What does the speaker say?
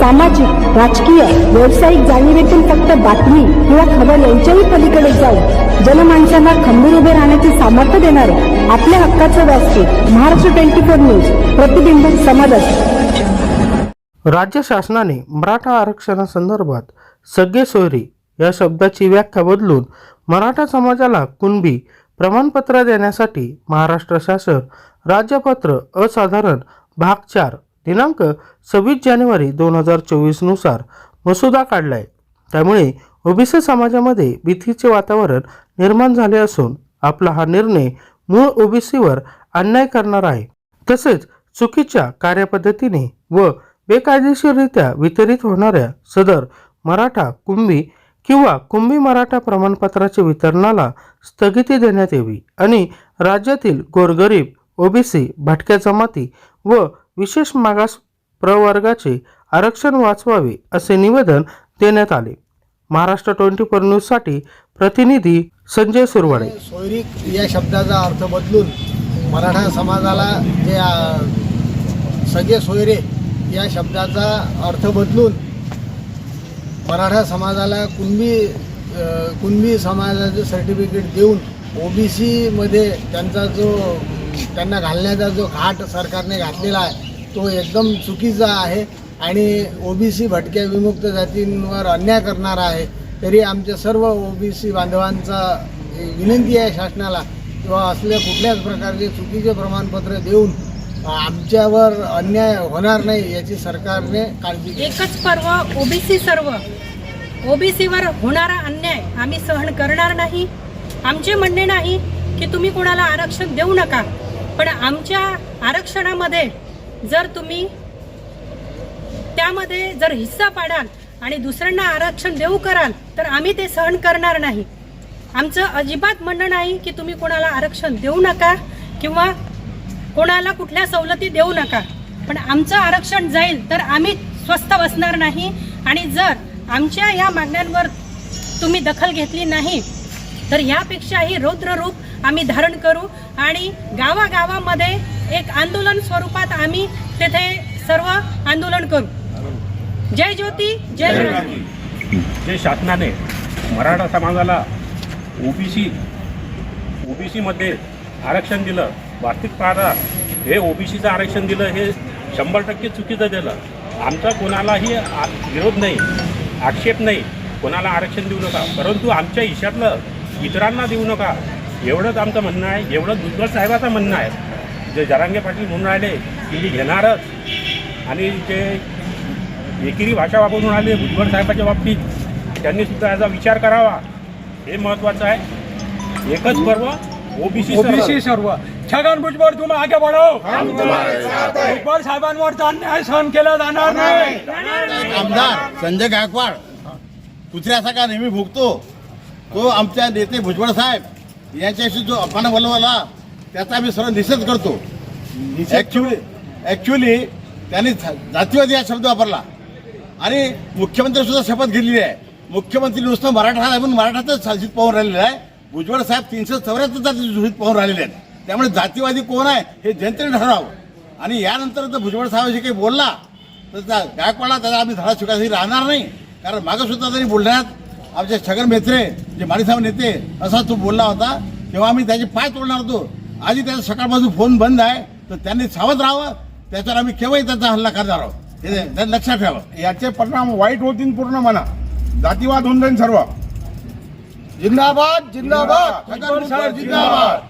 सामाजिक राजकीय व्यावसायिक जाणीवेतून फक्त बातमी किंवा खबर यांच्याही पलीकडे जाऊन जनमानसांना खंबीर उभे राहण्याचे सामर्थ्य देणारे आपल्या हक्काचं व्यासपीठ महाराष्ट्र ट्वेंटी फोर न्यूज प्रतिबिंब समाजात राज्य शासनाने मराठा आरक्षणासंदर्भात सगळे सोयरी या शब्दाची व्याख्या बदलून मराठा समाजाला कुणबी प्रमाणपत्र देण्यासाठी महाराष्ट्र शासन राज्यपत्र असाधारण भाग चार दिनांक सव्वीस जानेवारी दोन हजार चोवीसनुसार मसुदा काढलाय. त्यामुळे ओबीसी समाजामध्ये भीतीचे वातावरण निर्माण झाले असून आपला हा निर्णय मूळ ओबीसीवर अन्याय करणार आहे. तसेच चुकीच्या कार्यपद्धतीने व बेकायदेशीररित्या वितरित होणाऱ्या सदर मराठा कुंभी किंवा कुंभी मराठा प्रमाणपत्राच्या वितरणाला स्थगिती देण्यात यावी आणि राज्यातील गोरगरीब ओबीसी भटक्या जमाती व विशेष मागास प्रवर्गाचे आरक्षण वाचवावे असे निवेदन देण्यात आले. महाराष्ट्र ट्वेंटी फोर न्यूजसाठी प्रतिनिधी संजय सुरवाडे. सोयरीक या शब्दाचा अर्थ बदलून मराठा समाजाला जे सगळे सोयरे या शब्दाचा अर्थ बदलून मराठा समाजाला कुणबी कुणबी समाजाचे सर्टिफिकेट देऊन ओबीसीमध्ये त्यांचा जो त्यांना घालण्याचा जो घाट सरकारने घातलेला आहे तो एकदम चुकीचा आहे आणि ओबीसी भटक्या विमुक्त जातींवर अन्याय करणारा आहे तरी आमच्या सर्व ओबीसी बांधवांचा विनंती आहे शासनाला किंवा असल्या कुठल्याच प्रकारचे चुकीचे प्रमाणपत्र देऊन आमच्यावर अन्याय होणार नाही याची सरकारने काळजी एकच पर्व ओबीसी सर्व. ओबीसीवर होणारा अन्याय आम्ही सहन करणार नाही. आमचे म्हणणे नाही की तुम्ही कोणाला आरक्षण देऊ नका पण आमच्या आरक्षणामध्ये जर तुम्ही त्यामध्ये जर हिस्सा पाडाल आणि दुसऱ्यांना आरक्षण देऊ कराल तर आम्ही ते सहन करणार नाही. आमचं अजिबात म्हणणं नाही की तुम्ही कोणाला आरक्षण देऊ नका किंवा कोणाला कुठल्या सवलती देऊ नका. पण आमचं आरक्षण जाईल तर आम्ही स्वस्थ बसणार नाही. आणि जर आमच्या या मागण्यांवर तुम्ही दखल घेतली नाही तर यापेक्षाही रौद्र रूप आम्ही धारण करू आणि गावागावामध्ये एक आंदोलन स्वरूपात आम्ही तेथे सर्व आंदोलन करू. जय ज्योती जय जे शासनाने मराठा समाजाला ओबीसी ओबीसीमध्ये आरक्षण दिलं. वार्षिक पाहता हे ओबीसीचं आरक्षण दिलं. हे शंभर टक्के चुकीचं दिलं. आमचा कोणालाही विरोध नाही आक्षेप नाही. कोणाला आरक्षण देऊ नका. परंतु आमच्या हिशातलं इतरांना देऊ नका. एवढंच आमचं म्हणणं आहे. एवढंच भुजबळ साहेबाचं म्हणणं आहे. जे जरांगे पाटील म्हणून राहिले की मी घेणारच. आणि जे एकेरी भाषा वापरून राहिले भुजबळ साहेबाच्या बाबतीत. त्यांनी सुद्धा याचा विचार करावा. हे महत्वाचं आहे. एकच पर्व ओबीसी ओबीसी सर्व. छगन भुजबळ तुम्ही आगे बढ़ो. भुजबळ साहेबांवर अन्याय सहन केला जाणार नाही. आमदार संजय गायकवाड कुत्र्यासारखा नेहमी भुगतो. तो आमच्या नेते भुजबळ साहेब यांच्याशी जो अपमान बोलवला त्याचा आम्ही सर्व निषेध करतो. ऍक्च्युली ऍक्च्युली त्यांनी जातीवादी हा शब्द वापरला. आणि मुख्यमंत्री सुद्धा शपथ घेतलेली आहे. मुख्यमंत्री नुसतं मराठा आहे म्हणून मराठातच शासित पाहून राहिलेलं आहे. भुजबळ साहेब तीनशे चौऱ्याहत्तर जाती सुशित पाहून राहिलेले आहेत. त्यामुळे जातीवादी कोण आहे हे जनतेने ठरवावं. आणि यानंतर जर भुजबळ साहेबाशी काही बोलला तर त्या गायकवाडला त्याचा आम्ही धडा स्वीकारही राहणार नाही. कारण मागं सुद्धा तरी बुलढाण्यात आमचे छगन मेत्रे जे माणिसाहेब नेते असा तो बोलला होता. तेव्हा आम्ही त्याचे पाय तोडणार होतो. आधी त्याचा सकाळपासून फोन बंद आहे तर त्यांनी सावध राहावं त्याच्यावर आम्ही केव्हाही त्याचा हल्ला करणार आहोत. हे लक्षात ठेवा. याचे परिणाम वाईट होतील पूर्ण म्हणा जातीवाद होऊन जाईल सर्व. जिंदाबाद जिंदाबाद. जिंदाबाद.